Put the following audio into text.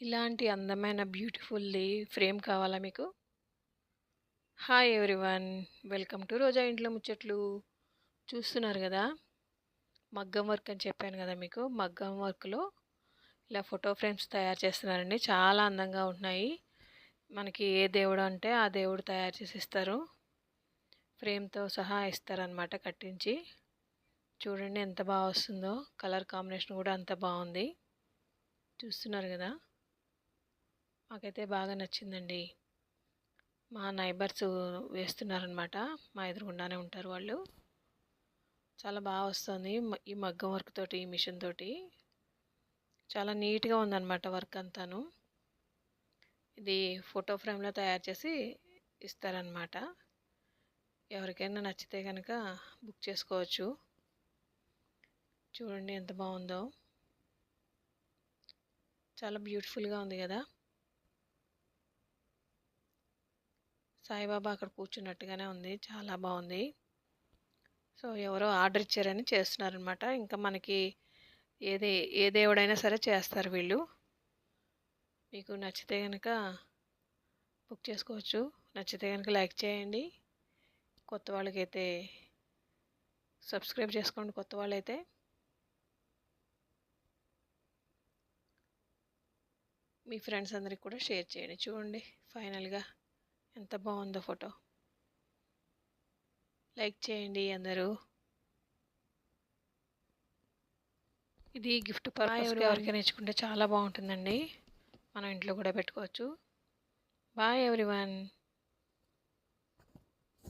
ఇలాంటి అందమైన బ్యూటిఫుల్‌ది ఫ్రేమ్ కావాలా మీకు? Hi everyone. Welcome to Roja ఇంట్లో ముచ్చట్లు. చూస్తున్నారు కదా మగ్గం వర్క్ అని చెప్పాను కదా మీకు. మగ్గం వర్క్‌లో ఇలా ఫోటో ఫ్రేమ్స్ తయారు చేస్తున్నారండి. చాలా అందంగా ఉంటున్నాయి. మనకి ఏ దేవుడు అంటే ఆ దేవుడు తయారు చేసి ఇస్తారు. ఫ్రేమ్‌తో సహా ఇస్తారనమాట కట్టించి. చూడండి ఎంత బాగా వస్తుందో. కలర్ కాంబినేషన్ కూడా అంత బాగుంది చూస్తున్నారు కదా మాకైతే బాగా నచ్చిందండి. మా నైబర్స్ వేస్తున్నారనమాట. మా ఎదురుగుండానే ఉంటారు వాళ్ళు. చాలా బాగా వస్తుంది. ఈ మగ్గం వర్క్ తోటి, ఈ మిషన్ తోటి. చాలా నీట్‌గా ఉందనమాట వర్క్ అంతాను. ఇది ఫోటో ఫ్రేమ్‌లో తయారు చేసి ఇస్తారనమాట. ఎవరికైనా నచ్చితే కనుక బుక్ చేసుకోవచ్చు. చూడండి ఎంత బాగుందో చాలా బ్యూటిఫుల్‌గా ఉంది కదా సాయిబాబా అక్కడ కూర్చున్నట్టుగానే ఉంది. చాలా బాగుంది సో, ఎవరో ఆర్డర్ ఇచ్చారని చేస్తున్నారనమాట. ఇంకా మనకి ఏది ఏ దేవుడైనా సరే చేస్తారు వీళ్ళు. మీకు నచ్చితే కనుక బుక్ చేసుకోవచ్చు. నచ్చితే కనుక లైక్ చేయండి. కొత్త వాళ్ళకైతే సబ్స్క్రైబ్ చేసుకోండి కొత్త వాళ్ళైతే. మీ ఫ్రెండ్స్ అందరికి కూడా షేర్ చేయండి. చూడండి ఫైనల్‌గా ఎంత బావుందో ఫోటో. లైక్ చేయండి అందరూ. ఇది గిఫ్ట్ పర్పస్‌గా ఎవరికైనా ఇచ్చుకుంటే చాలా బావుంటుందండి. మనం ఇంట్లో కూడా పెట్టుకోవచ్చు. Bye everyone.